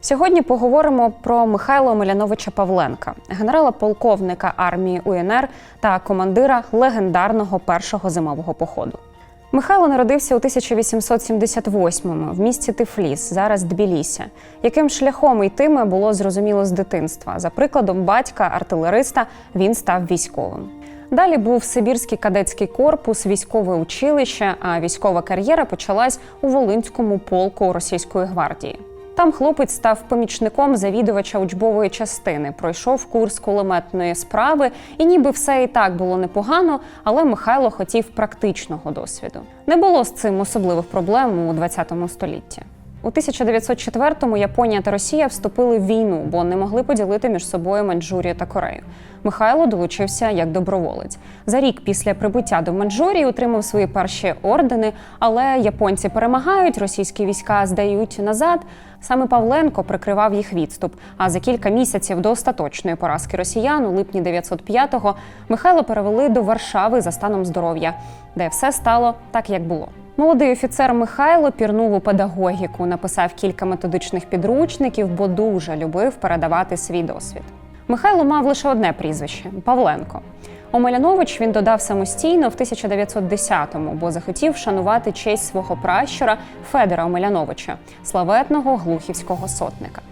Сьогодні поговоримо про Михайла Омеляновича Павленка, генерала-полковника армії УНР та командира легендарного першого зимового походу. Михайло народився у 1878-му в місті Тифліс, зараз Тбілісі. Яким шляхом йтиме було зрозуміло з дитинства. За прикладом батька, артилериста, він став військовим. Далі був Сибірський кадетський корпус, військове училище, а військова кар'єра почалась у Волинському полку російської гвардії. Там хлопець став помічником завідувача учбової частини, пройшов курс кулеметної справи, і ніби все і так було непогано, але Михайло хотів практичного досвіду. Не було з цим особливих проблем у 20 столітті. У 1904-му Японія та Росія вступили в війну, бо не могли поділити між собою Маньчжурію та Корею. Михайло долучився як доброволець. За рік після прибуття до Маньчжурії отримав свої перші ордени, але японці перемагають, російські війська здають назад. Саме Павленко прикривав їх відступ. А за кілька місяців до остаточної поразки росіян у липні 905-го Михайло перевели до Варшави за станом здоров'я, де все стало так, як було. Молодий офіцер Михайло пірнув у педагогіку, написав кілька методичних підручників, бо дуже любив передавати свій досвід. Михайло мав лише одне прізвище Павленко. Омелянович він додав самостійно в 1910-му, бо захотів шанувати честь свого пращура Федора Омеляновича, славетного глухівського сотника.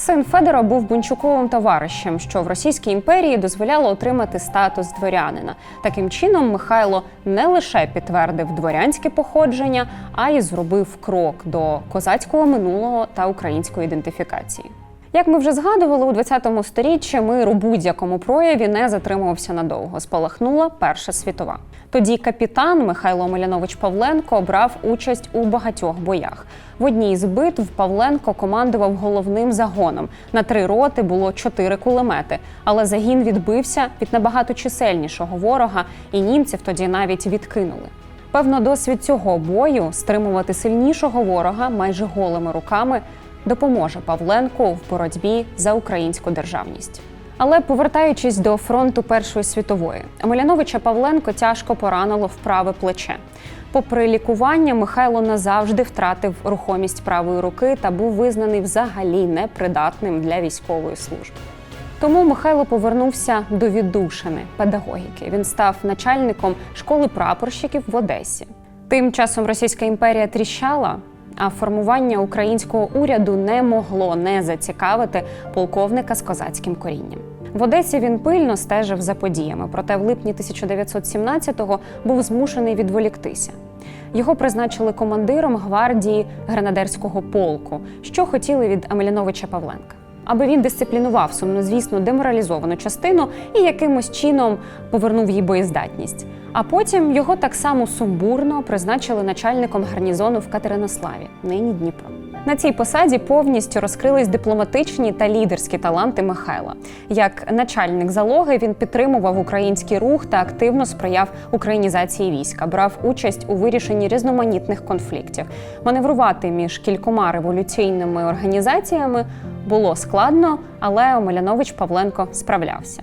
Син Федора був бунчуковим товаришем, що в Російській імперії дозволяло отримати статус дворянина. Таким чином, Михайло не лише підтвердив дворянське походження, а й зробив крок до козацького минулого та української ідентифікації. Як ми вже згадували, у 20 сторіччі мир у будь-якому прояві не затримувався надовго. Спалахнула Перша світова. Тоді капітан Михайло Милянович Павленко брав участь у багатьох боях. В одній з битв Павленко командував головним загоном. На три роти було чотири кулемети, але загін відбився від набагато чисельнішого ворога, і німців тоді навіть відкинули. Певно, досвід цього бою стримувати сильнішого ворога майже голими руками допоможе Павленку в боротьбі за українську державність. Але повертаючись до фронту Першої світової, Омеляновича Павленко тяжко поранило в праве плече. Попри лікування, Михайло назавжди втратив рухомість правої руки та був визнаний взагалі непридатним для військової служби. Тому Михайло повернувся до віддушини педагогіки. Він став начальником школи прапорщиків в Одесі. Тим часом Російська імперія тріщала, а формування українського уряду не могло не зацікавити полковника з козацьким корінням. В Одесі він пильно стежив за подіями, проте в липні 1917-го був змушений відволіктися. Його призначили командиром гвардії гренадерського полку, що хотіли від Амеляновича Павленка. Аби він дисциплінував сумнозвісну деморалізовану частину і якимось чином повернув їй боєздатність. А потім його так само сумбурно призначили начальником гарнізону в Катеринославі, нині Дніпро. На цій посаді повністю розкрились дипломатичні та лідерські таланти Михайла. Як начальник залоги він підтримував український рух та активно сприяв українізації війська, брав участь у вирішенні різноманітних конфліктів. Маневрувати між кількома революційними організаціями було складно, але Омелянович Павленко справлявся.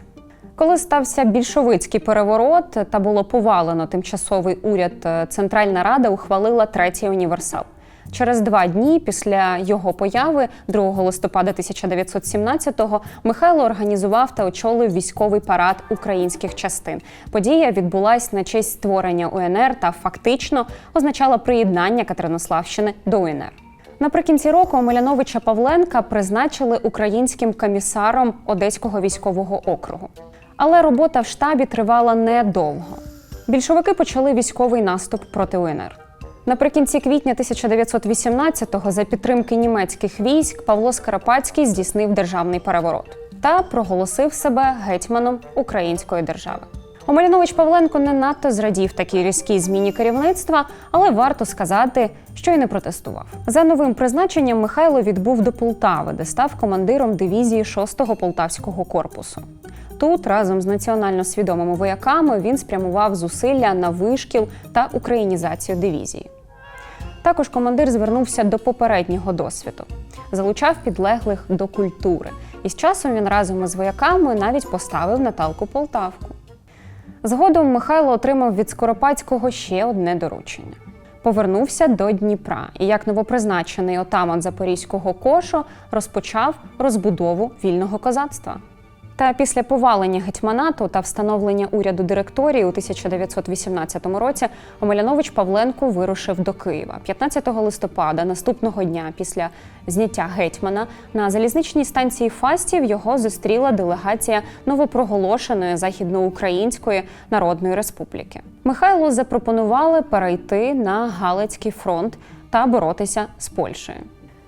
Коли стався більшовицький переворот та було повалено тимчасовий уряд, Центральна Рада ухвалила третій універсал. Через два дні після його появи, 2 листопада 1917-го, Михайло організував та очолив військовий парад українських частин. Подія відбулась на честь створення УНР та фактично означала приєднання Катеринославщини до УНР. Наприкінці року Омеляновича Павленка призначили українським комісаром Одеського військового округу. Але робота в штабі тривала недовго. Більшовики почали військовий наступ проти УНР. Наприкінці квітня 1918-го за підтримки німецьких військ Павло Скоропадський здійснив державний переворот та проголосив себе гетьманом української держави. Омелянович Павленко не надто зрадів такій різкій зміні керівництва, але варто сказати, що й не протестував. За новим призначенням Михайло відбув до Полтави, де став командиром дивізії 6-го полтавського корпусу. Тут разом з національно свідомими вояками він спрямував зусилля на вишкіл та українізацію дивізії. Також командир звернувся до попереднього досвіду, залучав підлеглих до культури, і з часом він разом із вояками навіть поставив Наталку Полтавку. Згодом Михайло отримав від Скоропадського ще одне доручення повернувся до Дніпра і як новопризначений отаман Запорізького кошу розпочав розбудову вільного козацтва. Та після повалення гетьманату та встановлення уряду директорії у 1918 році Омелянович Павленко вирушив до Києва 15 листопада, наступного дня після зняття гетьмана на залізничній станції Фастів його зустріла делегація новопроголошеної західноукраїнської народної республіки. Михайлу запропонували перейти на Галицький фронт та боротися з Польщею.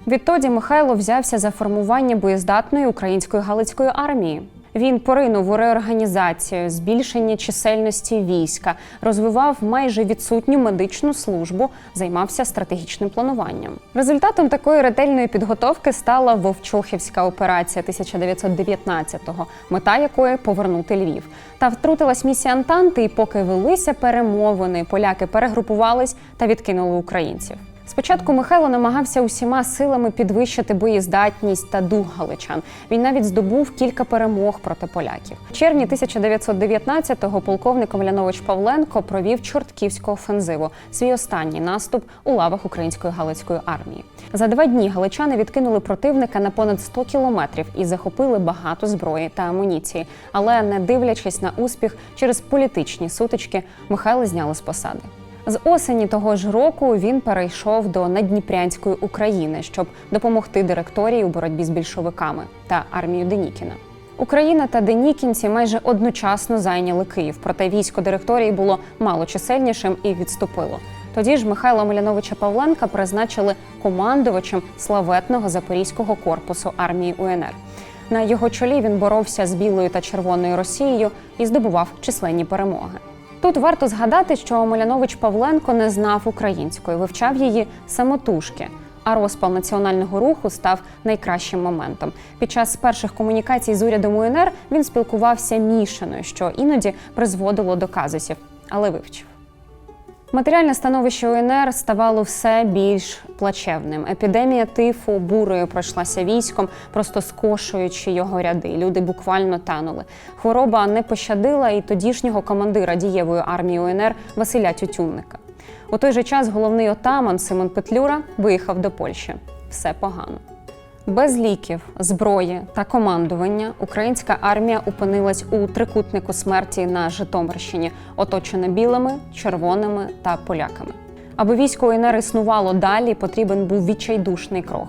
Відтоді Михайло взявся за формування боєздатної української галицької армії. Він поринув у реорганізацію, збільшення чисельності війська, розвивав майже відсутню медичну службу, займався стратегічним плануванням. Результатом такої ретельної підготовки стала Вовчохівська операція 1919-го, мета якої повернути Львів. Та втрутилась місія Антанти, і поки велися перемовини, поляки перегрупувались та відкинули українців. Спочатку Михайло намагався усіма силами підвищити боєздатність та дух галичан. Він навіть здобув кілька перемог проти поляків. В червні 1919-го полковник Омлянович Павленко провів чортківську офензиву, свій останній наступ у лавах української галицької армії. За два дні галичани відкинули противника на понад 100 кілометрів і захопили багато зброї та амуніції. Але не дивлячись на успіх через політичні сутички, Михайла зняли з посади. З осені того ж року він перейшов до Надніпрянської України, щоб допомогти директорії у боротьбі з більшовиками та армією Денікіна. Україна та Денікінці майже одночасно зайняли Київ, проте військо директорії було мало чисельнішим і відступило. Тоді ж Михайла Миляновича Павленка призначили командувачем славетного запорізького корпусу армії УНР. На його чолі він боровся з білою та червоною Росією і здобував численні перемоги. Тут варто згадати, що Малянович Павленко не знав української, вивчав її самотужки. А розпал національного руху став найкращим моментом. Під час перших комунікацій з урядом УНР він спілкувався мішаною, що іноді призводило до казусів, але вивчив. Матеріальне становище УНР ставало все більш плачевним. Епідемія тифу бурою пройшлася військом, просто скошуючи його ряди. Люди буквально танули. Хвороба не пощадила і тодішнього командира дієвої армії УНР Василя Тютюнника. У той же час головний отаман Симон Петлюра виїхав до Польщі. Все погано. Без ліків, зброї та командування українська армія опинилась у трикутнику смерті на Житомирщині, оточена білими, червоними та поляками. Аби військо УНР існувало далі, потрібен був відчайдушний крок.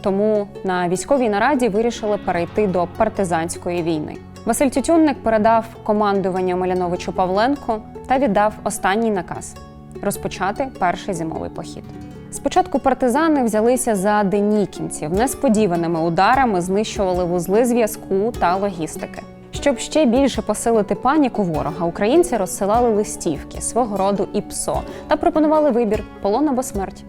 Тому на військовій нараді вирішили перейти до партизанської війни. Василь Тютюнник передав командування Маляновичу Павленку та віддав останній наказ розпочати перший зимовий похід. Спочатку партизани взялися за денікінців, несподіваними ударами знищували вузли зв'язку та логістики. Щоб ще більше посилити паніку ворога, українці розсилали листівки свого роду і ПСО та пропонували вибір полон або смерть.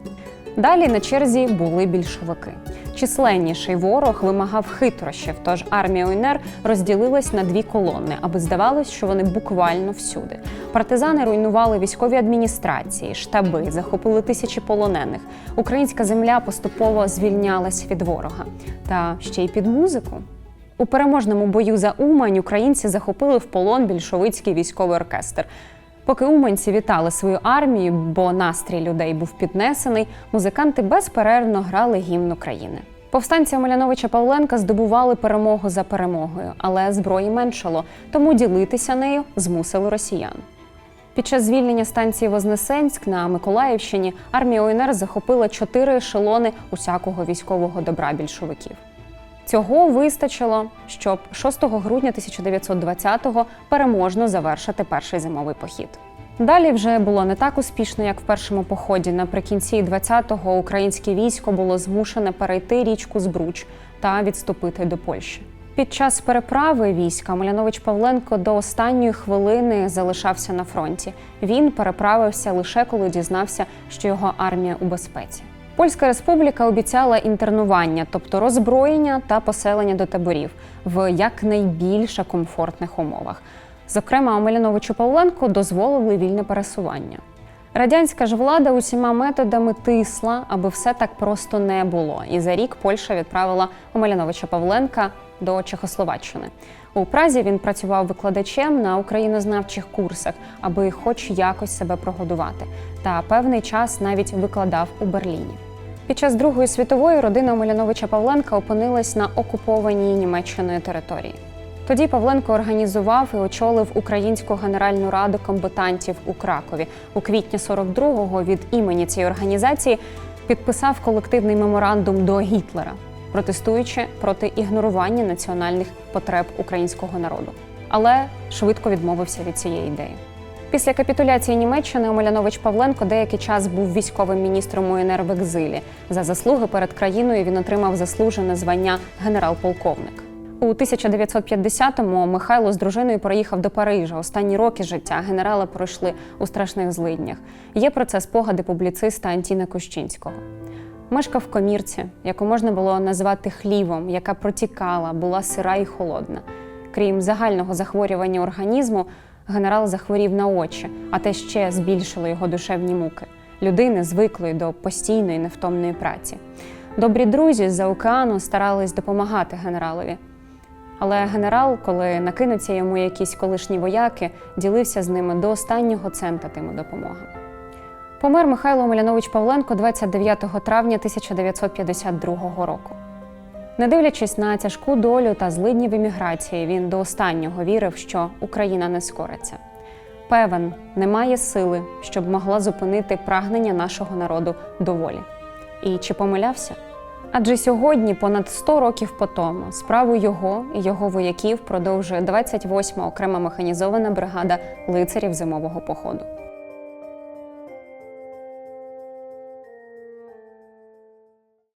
Далі на черзі були більшовики. Численніший ворог вимагав хитрощів, тож армія УНР розділилась на дві колони, аби здавалось, що вони буквально всюди. Партизани руйнували військові адміністрації, штаби, захопили тисячі полонених. Українська земля поступово звільнялась від ворога. Та ще й під музику. У переможному бою за Умань українці захопили в полон більшовицький військовий оркестр. Поки уманці вітали свою армію, бо настрій людей був піднесений, музиканти безперервно грали гімн України. Повстанці Маляновича Павленка здобували перемогу за перемогою, але зброї меншало, тому ділитися нею змусили росіян. Під час звільнення станції Вознесенськ на Миколаївщині армія УНР захопила чотири ешелони усякого військового добра більшовиків. Цього вистачило, щоб 6 грудня 1920-го переможно завершити перший зимовий похід. Далі вже було не так успішно, як в першому поході. Наприкінці 20-го українське військо було змушене перейти річку Збруч та відступити до Польщі. Під час переправи війська Малянович Павленко до останньої хвилини залишався на фронті. Він переправився лише коли дізнався, що його армія у безпеці. Польська республіка обіцяла інтернування, тобто роззброєння та поселення до таборів в якнайбільш комфортних умовах. Зокрема, Омеляновичу Павленку дозволили вільне пересування. Радянська ж влада усіма методами тисла, аби все так просто не було. І за рік Польща відправила Омеляновича Павленка до Чехословаччини. У Празі він працював викладачем на українознавчих курсах, аби хоч якось себе прогодувати, та певний час навіть викладав у Берліні. Під час Другої світової родина Омеляновича Павленка опинилась на окупованій Німеччиною території. Тоді Павленко організував і очолив Українську генеральну раду комбатантів у Кракові. У квітні 42-го від імені цієї організації підписав колективний меморандум до Гітлера, протестуючи проти ігнорування національних потреб українського народу. Але швидко відмовився від цієї ідеї. Після капітуляції Німеччини Омелянович Павленко деякий час був військовим міністром УНР в екзилі. За заслуги перед країною він отримав заслужене звання генерал-полковник. У 1950-му Михайло з дружиною переїхав до Парижа. Останні роки життя генерала пройшли у страшних злиднях. Є про це спогади публіциста Антіна Кощинського. Мешкав в комірці, яку можна було назвати хлівом, яка протікала, була сира і холодна. Крім загального захворювання організму, генерал захворів на очі, а те ще збільшило його душевні муки людини, звиклої до постійної невтомної праці. Добрі друзі з-за океану старались допомагати генералові. Але генерал, коли накинуться йому якісь колишні вояки, ділився з ними до останнього цента тими допомогами. Помер Михайло Омелянович Павленко 29 травня 1952 року. Не дивлячись на тяжку долю та злидні в еміграції, він до останнього вірив, що Україна не скориться. Певен, немає сили, щоб могла зупинити прагнення нашого народу до волі. І чи помилявся? Адже сьогодні, понад 100 років по тому, справу його і його вояків продовжує 28-ма окрема механізована бригада лицарів зимового походу.